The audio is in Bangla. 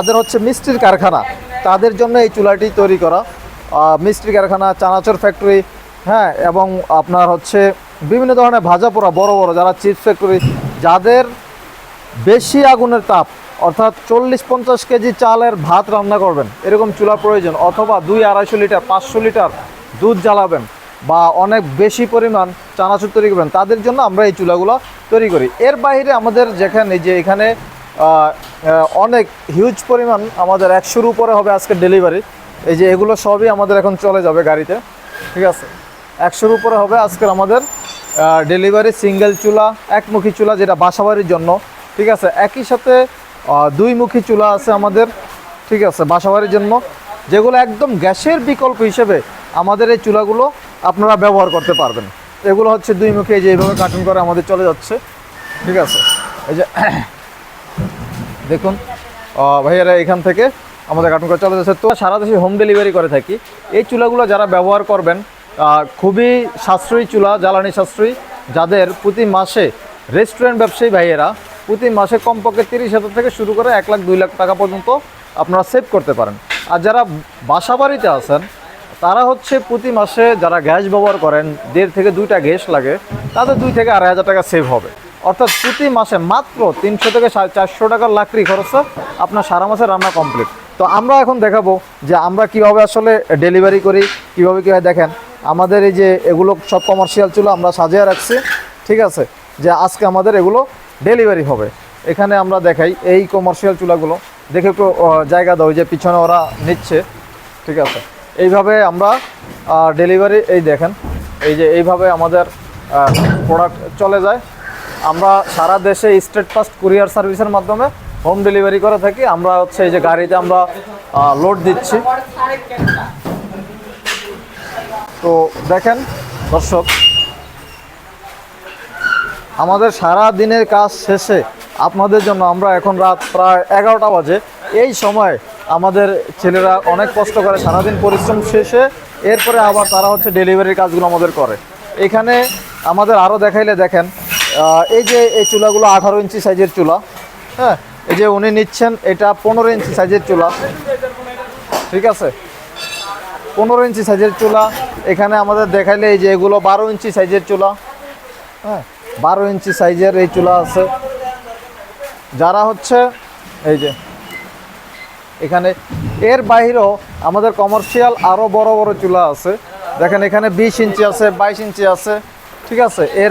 তাদের হচ্ছে মিষ্টির কারখানা। তাদের জন্য এই চুলাটি তৈরি করা। মিষ্টির কারখানা, চানাচুর ফ্যাক্টরি হ্যাঁ এবং আপনার হচ্ছে বিভিন্ন ধরনের ভাজা পোড়া বড় বড় যারা চিপস ফ্যাক্টরি যাদের বেশি আগুনের তাপ, অর্থাৎ চল্লিশ পঞ্চাশ কেজি চালের ভাত রান্না করবেন, এরকম চুলা প্রয়োজন, অথবা দুই আড়াইশো লিটার, পাঁচশো লিটার দুধ জ্বালাবেন, বা অনেক বেশি পরিমাণ চানাচুর তৈরি করবেন, তাদের জন্য আমরা এই চুলাগুলো তৈরি করি। এর বাইরে আমাদের যেখানে, যে এখানে অনেক হিউজ পরিমাণ আমাদের একশোর উপরে হবে আজকে ডেলিভারি এই যে এগুলো সবই আমাদের এখন চলে যাবে গাড়িতে, ঠিক আছে? একশোর উপরে হবে আজকের আমাদের ডেলিভারি সিঙ্গেল চুলা, একমুখী চুলা যেটা বাসাবাড়ির জন্য, ঠিক আছে? একই সাথে দুইমুখী চুলা আছে আমাদের, ঠিক আছে? বাসাবাড়ির জন্য। যেগুলো একদম গ্যাসের বিকল্প হিসেবে আমাদের এই চুলাগুলো আপনারা ব্যবহার করতে পারবেন। এগুলো হচ্ছে দুইমুখী, এই যে এইভাবে কার্টুন করে আমাদের চলে যাচ্ছে, ঠিক আছে? এই যে দেখুন ভাইয়ারা এখান থেকে আমাদের কার্টুন করে চলে যাচ্ছে। তো সারা দেশে হোম ডেলিভারি করে থাকি। এই চুলাগুলো যারা ব্যবহার করবেন খুবই সাশ্রয়ী চুলা, জ্বালানি সাশ্রয়ী, যাদের প্রতি মাসে রেস্টুরেন্ট ব্যবসায়ী ভাইয়েরা প্রতি মাসে কমপক্ষে তিরিশ হাজার থেকে শুরু করে এক লাখ, দুই লাখ টাকা পর্যন্ত আপনারা সেভ করতে পারেন। আর যারা বাসা বাড়িতে আছেন, তারা হচ্ছে প্রতি মাসে যারা গ্যাস ব্যবহার করেন, দেড় থেকে দুইটা গ্যাস লাগে, তাদের দুই থেকে আড়াই হাজার টাকা সেভ হবে। অর্থাৎ প্রতি মাসে মাত্র তিনশো থেকে চারশো টাকার লাকড়ি খরচে আপনার সারা মাসের রান্না কমপ্লিট তো আমরা এখন দেখাবো যে আমরা কীভাবে আসলে ডেলিভারি করি, কীভাবে কীভাবে দেখেন। আমাদের এই যে এগুলো সব কমার্শিয়াল চুলো আমরা সাজিয়ে রাখছি, ঠিক আছে? যে আজকে আমাদের এগুলো ডেলিভারি হবে। এখানে আমরা দেখাই এই কমার্শিয়াল চুলাগুলো। দেখে একটু জায়গা দাও যে পিছনে ওরা নিচ্ছে, ঠিক আছে? এইভাবে আমরা ডেলিভারি এই দেখেন, এই যে এইভাবে আমাদের প্রোডাক্ট চলে যায়। আমরা সারা দেশে স্টেট ফাস্ট কুরিয়ার সার্ভিসের মাধ্যমে হোম ডেলিভারি করে থাকি। আমরা হচ্ছে এই যে গাড়িতে আমরা লোড দিচ্ছি। তো দেখেন, দর্শক, আমাদের সারা দিনের কাজ শেষে আপনাদের জন্য আমরা এখন রাত প্রায় এগারোটা বাজে। এই সময় আমাদের ছেলেরা অনেক কষ্ট করে সারাদিন পরিশ্রম শেষে এরপরে আবার তারা হচ্ছে ডেলিভারির কাজগুলো আমাদের করে। এখানে আমাদের আরও দেখাইলে দেখেন এই যে এই চুলাগুলো আঠারো ইঞ্চি সাইজের চুলা হ্যাঁ এই যে উনি নিচ্ছেন, এটা পনেরো ইঞ্চি সাইজের চুলা। ঠিক আছে? পনেরো ইঞ্চি সাইজের চুলা, এখানে আমাদের দেখাইলে এই যে এগুলো বারো ইঞ্চি সাইজের চুলা হ্যাঁ বারো ইঞ্চি সাইজের এই চুলা আছে। যারা হচ্ছে, এই যে, এখানে, এর বাইরেও আমাদের কমার্শিয়াল আরও বড় বড় চুলা আছে। দেখেন, এখানে বিশ ইঞ্চি আছে, বাইশ ইঞ্চি আছে। ঠিক আছে? এর